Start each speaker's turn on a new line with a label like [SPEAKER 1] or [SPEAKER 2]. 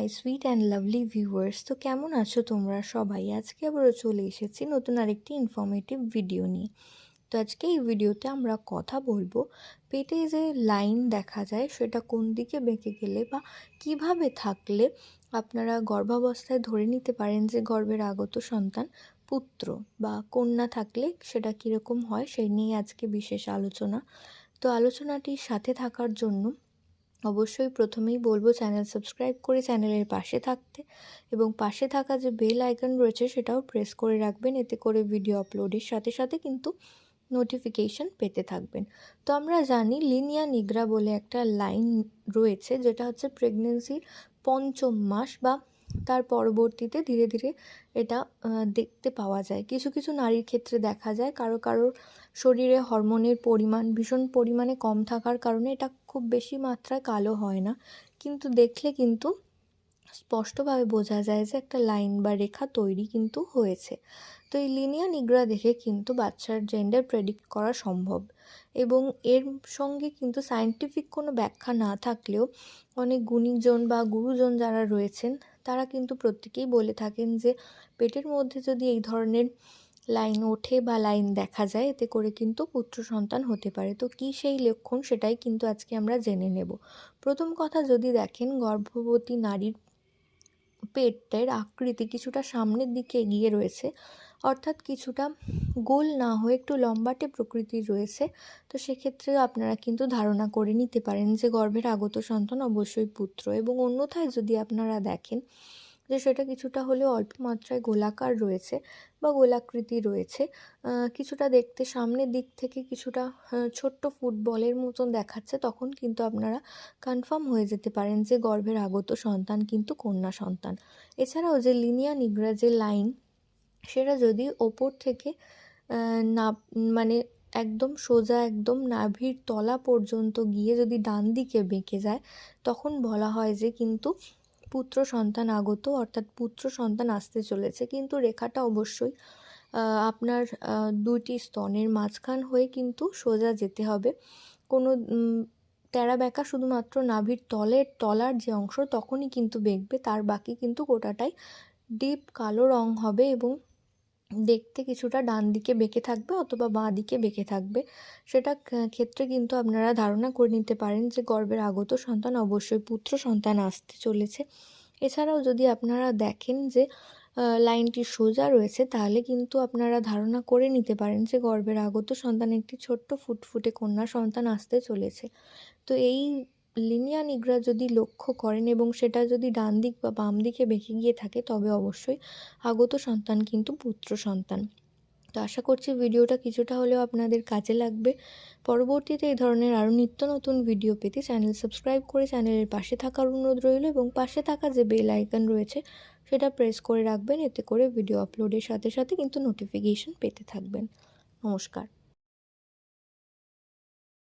[SPEAKER 1] My sweet and lovely viewers তো কেমন আছো তোমরা সবাই? আজকে আবারও চলে এসেছি নতুন আরেকটি ইনফর্মেটিভ ভিডিও নিয়ে। তো আজকে এই ভিডিওতে আমরা কথা বলব, পেটে যে লাইন দেখা যায়, সেটা কোন দিকে বেঁকে গেলে বা কীভাবে থাকলে আপনারা গর্ভাবস্থায় ধরে নিতে পারেন যে গর্ভের আগত সন্তান পুত্র বা কন্যা থাকলে সেটা কীরকম হয়, সেই নিয়ে আজকে বিশেষ আলোচনা। তো আলোচনাটির সাথে থাকার জন্য অবশ্যই প্রথমেই বলব চ্যানেল সাবস্ক্রাইব করে চ্যানেলের পাশে থাকতে এবং পাশে থাকা যে বেল আইকন রয়েছে সেটাও প্রেস করে রাখবেন। এতে করে ভিডিও আপলোডের সাথে সাথে কিন্তু নোটিফিকেশন পেতে থাকবেন। তো আমরা জানি লিনিয়া নিগ্রা বলে একটা লাইন রয়েছে যেটা হচ্ছে প্রেগনেন্সির পঞ্চম মাস বা তার পরবর্তীতে ধীরে ধীরে এটা দেখতে পাওয়া যায়। কিছু কিছু নারীর ক্ষেত্রে দেখা যায় কারও কারোর শরীরে হরমোনের পরিমাণ ভীষণ পরিমাণে কম থাকার কারণে এটা খুব বেশি মাত্রায় কালো হয় না। কিন্তু দেখলে কিন্তু স্পষ্টভাবে বোঝা যায় যে একটা লাইন বা রেখা তৈরি কিন্তু হয়েছে। তো এই লিনিয়া নিগ্রা দেখে কিন্তু বাচ্চার জেন্ডার প্রেডিক্ট করা সম্ভব। এবং এর সঙ্গে কিন্তু সায়েন্টিফিক কোনো ব্যাখ্যা না থাকলেও অনেক গুণীজন বা গুরুজন যারা রয়েছেন তারা কিন্তু প্রত্যেকেই বলে থাকেন যে, পেটের মধ্যে যদি এই ধরনের লাইন ওঠে বা লাইন দেখা যায়, এতে করে কিন্তু পুত্র সন্তান হতে পারে। তো কি সেই লক্ষণ সেটাই কিন্তু আজকে আমরা জেনে নেব। প্রথম কথা যদি দেখেন, গর্ভবতী নারীর পেটের আকৃতি কিছুটা সামনের দিকে এগিয়ে রয়েছে। অর্থাৎ কিছুটা গোল না হয়ে একটু লম্বাটে প্রকৃতির রয়েছে। তো সেক্ষেত্রে আপনারা কিন্তু ধারণা করে নিতে পারেন যে গর্ভের আগত সন্তান অবশ্যই পুত্র এবং অন্যথায় যদি আপনারা দেখেন যে সেটা কিছুটা হলেও অল্প মাত্রায় গোলাকার রয়েছে বা গোলাকৃতি রয়েছে। কিছুটা দেখতে সামনের দিক থেকে কিছুটা ছোট্ট ফুটবলের মতন দেখাচ্ছে, তখন কিন্তু আপনারা কনফার্ম হয়ে যেতে পারেন যে গর্ভের আগত সন্তান কিন্তু কন্যা সন্তান। এছাড়াও যে লিনিয়া নিগ্রা যে লাইন, সেটা যদি ওপর থেকে না মানে একদম সোজা, একদম নাভির তলা পর্যন্ত গিয়ে যদি ডান দিকে বেঁকে যায়, তখন বলা হয় যে কিন্তু পুত্র সন্তান আগত, অর্থাৎ পুত্র সন্তান আসতে চলেছে। কিন্তু রেখাটা অবশ্যই আপনার দুইটি স্তনের মাঝখান হয়ে কিন্তু সোজা যেতে হবে। কোনো তেরা বেঁকা শুধুমাত্র নাভির তলের, তলার যে অংশ, তখনই কিন্তু বেঁকবে। তার বাকি কিন্তু গোটাটাই ডিপ কালো রং হবে এবং দেখতে কিছুটা ডান দিকে বেঁকে থাকবে অথবা বাঁ দিকে বেঁকে থাকবে। সেটা ক্ষেত্রে কিন্তু আপনারা ধারণা করে নিতে পারেন যে গর্ভের আগত সন্তান অবশ্যই পুত্র সন্তান আসতে চলেছে। এছাড়াও যদি আপনারা দেখেন যে লাইনটি সোজা রয়েছে, তাহলে কিন্তু আপনারা ধারণা করে নিতে পারেন যে গর্ভের আগত সন্তান একটি ছোট্ট ফুটফুটে কন্যা সন্তান আসতে চলেছে। তো এই লিনিয়া নিগ্রা যদি লক্ষ্য করেন এবং সেটা যদি ডান দিক বা বাম দিকে বেঁকে গিয়ে থাকে, তবে অবশ্যই আগত সন্তান কিন্তু পুত্র সন্তান। তো আশা করছি ভিডিওটা কিছুটা হলেও আপনাদের কাজে লাগবে। পরবর্তীতে এই ধরনের আরও নিত্য নতুন ভিডিও পেতে চ্যানেল সাবস্ক্রাইব করে চ্যানেলের পাশে থাকার অনুরোধ রইল এবং পাশে থাকা যে বেল আইকন রয়েছে, সেটা প্রেস করে রাখবেন। এতে করে ভিডিও আপলোডের সাথে সাথে কিন্তু নোটিফিকেশন পেতে থাকবেন। নমস্কার।